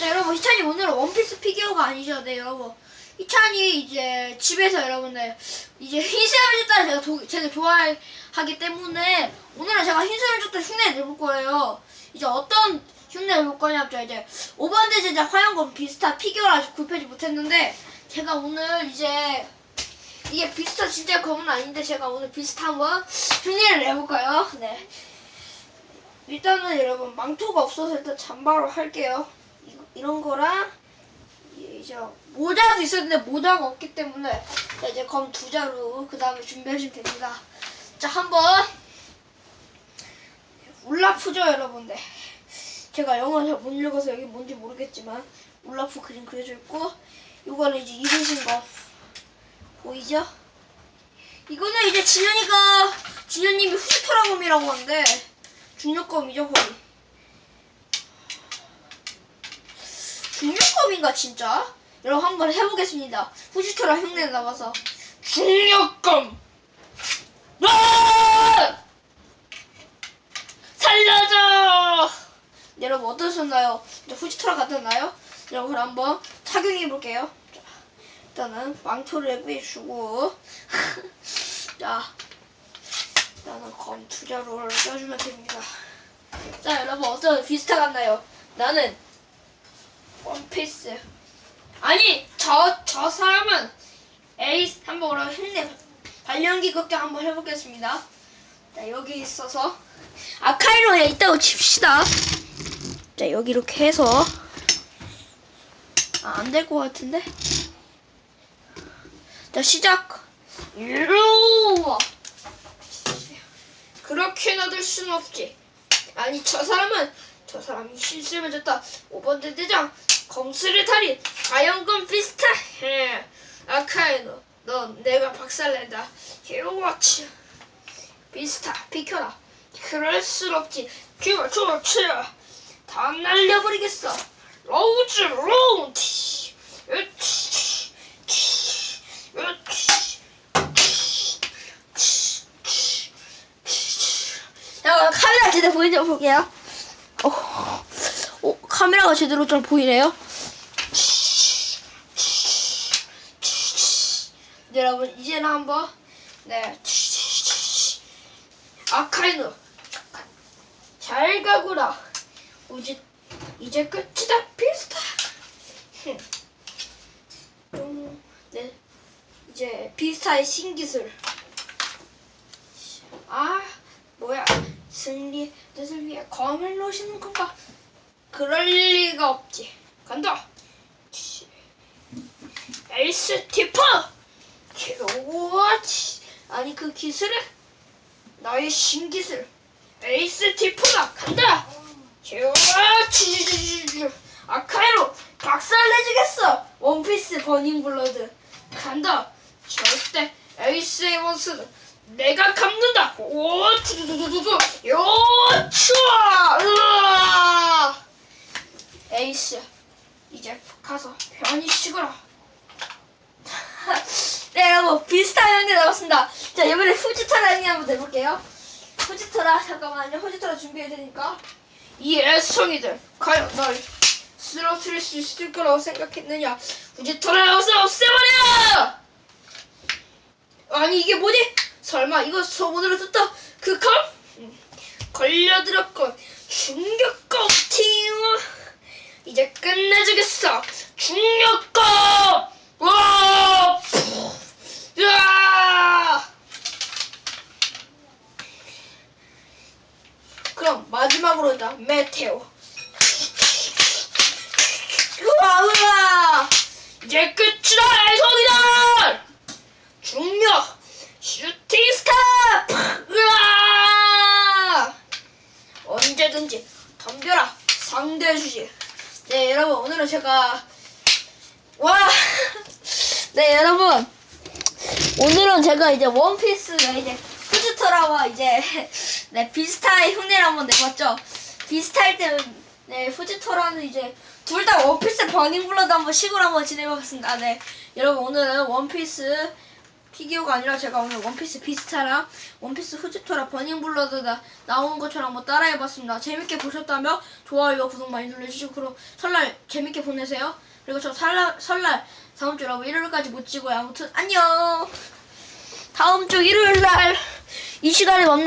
자 여러분 희찬이 오늘은 원피스 피규어가 아니죠 네 여러분. 희찬이 이제 집에서 여러분들 이제 흰색을 줬다 제가 도, 제가 좋아하기 때문에 오늘은 제가 흰색을 줬다 흉내 내볼 거예요. 이제 어떤 흉내 내볼 거냐면 저 이제 5번대 제자 화영검 비스타 피규어를 아직 구입하지 못했는데 제가 오늘 이제 이게 비스타 진짜 검은 아닌데 제가 오늘 비스타 한번 흉내를 내볼까요. 네. 일단은 여러분 망토가 없어서 일단 잠바로 할게요. 이런 거랑 이- 이제 모자도 있었는데 모자가 없기 때문에 자, 이제 검 두 자루 그 다음에 준비하시면 됩니다. 자 한번 울라프죠 여러분들. 제가 영어 잘 못 읽어서 여기 뭔지 모르겠지만 울라프 그림 그려져 있고 이거는 이제 입으신 거 보이죠? 이거는 이제 진현이가 진현님이 후스토라곰이라고 하는데 중력검이죠 거의 중력검인가 진짜? 여러분 한번 해보겠습니다 후지토라 흉내 나가서 중력검 아! 살려줘 여러분 어떠셨나요? 이제 후지토라 같았나요? 여러분 그럼 한번 착용해 볼게요 자, 일단은 망토를 빼주고 자 나는 검 투자로를 껴주면 됩니다. 자, 여러분 어떤 같나요? 나는 원피스. 아니, 저, 저 사람은 에이스 한번 그럼 힘내 발연기 극장 한번 해보겠습니다. 자, 여기 있어서 아카이로에 있다고 칩시다. 자, 여기 이렇게 해서 아, 안 될 것 같은데? 자, 시작. 이루와. 그렇게 놔둘 수는 없지. 아니 저 사람은 저 사람이 실수를 졌다. 5번 대대장 검수를 탈인 과연금 비스타. 해. 아카이노 넌 내가 박살낸다. 히로와치 비스타 비켜라. 그럴 순 없지. 기가 좋지. 다 날려버리겠어. 로우즈 로운티. 으치. 치. 으치. 자, 카메라 제대로 보이지 볼게요. 어, 어, 카메라가 제대로 잘 보이네요. 네, 여러분 이제는 한번 네. 아카이노. 잘 가구라. 이제 이제 끝이다. 비스타. 흠. 음, 네. 이제 비스타의 신기술 아 뭐야 승리 검을 놓으시는 건가 그럴 리가 없지. 간다. 치. 에이스 티퍼! 우와치. 아니 그 기술은 나의 신기술. 에이스 티퍼다. 간다. 우와치 아카이로 박살내주겠어. 원피스 버닝 블러드. 간다. 절대 에이스의 원수는 내가 갚는다. 오, 두두두두두. 요, 추워. 으아. 에이스, 이제 가서 편히 쉬거라. 네, 여러분 비슷한 형태 나왔습니다. 자, 이번에 후지토라 형태 한번 내볼게요. 후지토라 잠깐만요. 후지토라 준비해야 되니까. 이 애송이들, 과연 널 쓰러뜨릴 수 있을 거라고 생각했느냐? 후지토라 어서 없애버려! 아니 이게 뭐지? 설마 이거 소문으로 듣다 그 검? 음, 걸려들었군. 중력검 팀 이제 끝내주겠어. 중력검 와! 푸. 으아! 그럼 마지막으로 다 메테오. 으아 으아 이제 끝이다 애송이들! 중력! 슈팅 스탑! 으아! 언제든지 덤벼라 상대해주지. 네 여러분 오늘은 제가 와. 네 여러분 오늘은 제가 이제 원피스 네, 이제 후즈토라와 이제 네 비스타의 흉내를 한번 내봤죠. 비스타일 때는 네 후지토라는 이제 둘 다 원피스 버닝 블러드 한번 식으로 한번 진행해봤습니다. 네 여러분 오늘은 원피스 피규어가 아니라 제가 오늘 원피스 비스타랑 원피스 후지토라 버닝블러드가 나온 것처럼 한번 따라해봤습니다. 재밌게 보셨다면 좋아요와 구독 많이 눌러주시고 그럼 설날 재밌게 보내세요. 그리고 저 설날, 설날 다음 주 여러분 일요일까지 못 찍어요. 아무튼 안녕. 다음 주 일요일 날 이 시간에 만나.